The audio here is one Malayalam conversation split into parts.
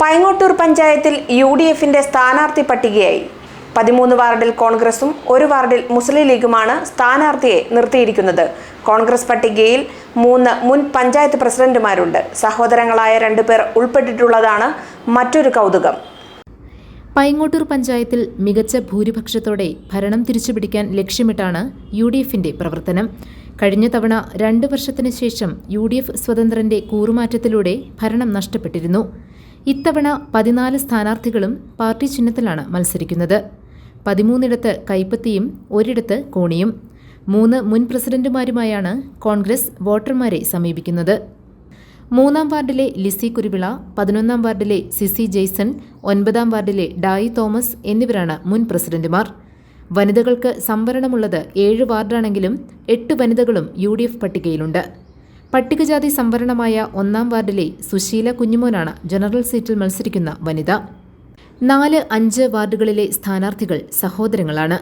പൈങ്ങോട്ടൂർ പഞ്ചായത്തിൽ യു ഡി എഫിന്റെ സ്ഥാനാർത്ഥി പട്ടികയായി. പതിമൂന്ന് വാർഡിൽ കോൺഗ്രസും ഒരു വാർഡിൽ മുസ്ലിം ലീഗുമാണ് സ്ഥാനാർത്ഥിയെ നിർത്തിയിരിക്കുന്നത്. കോൺഗ്രസ് പട്ടികയിൽ മൂന്ന് മുൻ പഞ്ചായത്ത് പ്രസിഡന്റുമാരുണ്ട്. സഹോദരങ്ങളായ രണ്ടുപേർ ഉൾപ്പെട്ടിട്ടുള്ളതാണ് മറ്റൊരു കൗതുകം. പൈങ്ങോട്ടൂർ പഞ്ചായത്തിൽ മികച്ച ഭൂരിപക്ഷത്തോടെ ഭരണം തിരിച്ചുപിടിക്കാൻ ലക്ഷ്യമിട്ടാണ് യു ഡി എഫിന്റെ പ്രവർത്തനം. കഴിഞ്ഞ തവണ രണ്ട് വർഷത്തിന് ശേഷം യു ഡി എഫ് സ്വതന്ത്രന്റെ കൂറുമാറ്റത്തിലൂടെ ഭരണം നഷ്ടപ്പെട്ടിരുന്നു. ഇത്തവണ പതിനാല് സ്ഥാനാർത്ഥികളും പാർട്ടി ചിഹ്നത്തിലാണ് മത്സരിക്കുന്നത്. പതിമൂന്നിടത്ത് കൈപ്പത്തിയും ഒരിടത്ത് കോണിയും. മൂന്ന് മുൻ പ്രസിഡന്റുമാരുമായാണ് കോൺഗ്രസ് വോട്ടർമാരെ സമീപിക്കുന്നത്. മൂന്നാം വാർഡിലെ ലിസി കുരുവിള പതിനൊന്നാം വാർഡിലെ സിസി ജെയ്സൺ ഒൻപതാം വാർഡിലെ ഡായി തോമസ് എന്നിവരാണ് മുൻ പ്രസിഡന്റുമാർ. വനിതകൾക്ക് സംവരണമുള്ളത് ഏഴ് വാർഡാണെങ്കിലും എട്ട് വനിതകളും യു ഡി എഫ് പട്ടികയിലുണ്ട്. പട്ടികജാതി സംവരണമായ ഒന്നാം വാർഡിലെ സുശീല കുഞ്ഞുമോനാണ് ജനറൽ സീറ്റിൽ മത്സരിക്കുന്ന വനിത. നാല് അഞ്ച് വാർഡുകളിലെ സ്ഥാനാർത്ഥികൾ സഹോദരങ്ങളാണ്.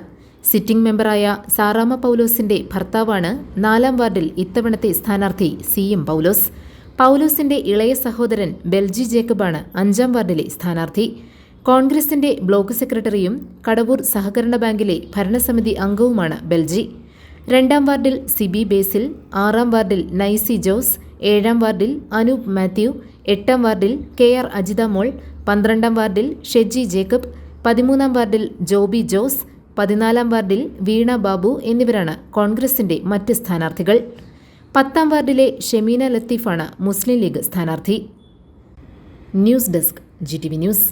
സിറ്റിംഗ് മെമ്പറായ സാറാമ പൗലോസിന്റെ ഭർത്താവാണ് നാലാം വാർഡിൽ ഇത്തവണത്തെ സ്ഥാനാർത്ഥി സി എം പൗലോസ്. പൗലോസിന്റെ ഇളയ സഹോദരൻ ബെൽജി ജേക്കബാണ് അഞ്ചാം വാർഡിലെ സ്ഥാനാർത്ഥി. കോൺഗ്രസിന്റെ ബ്ലോക്ക് സെക്രട്ടറിയും കടവൂർ സഹകരണ ബാങ്കിലെ ഭരണസമിതി അംഗവുമാണ് ബെൽജി. രണ്ടാം വാർഡിൽ സിബി ബേസിൽ ആറാം വാർഡിൽ നൈസി ജോസ് ഏഴാം വാർഡിൽ അനൂപ് മാത്യു എട്ടാം വാർഡിൽ കെ ആർ അജിത മോൾ പന്ത്രണ്ടാം വാർഡിൽ ഷെജി ജേക്കബ് പതിമൂന്നാം വാർഡിൽ ജോബി ജോസ് പതിനാലാം വാർഡിൽ വീണ ബാബു എന്നിവരാണ് കോൺഗ്രസിന്റെ മറ്റ് സ്ഥാനാർത്ഥികൾ. പത്താം വാർഡിലെ ഷെമീന ലത്തീഫാണ് മുസ്ലിം ലീഗ് സ്ഥാനാർത്ഥി. News desk G T V news.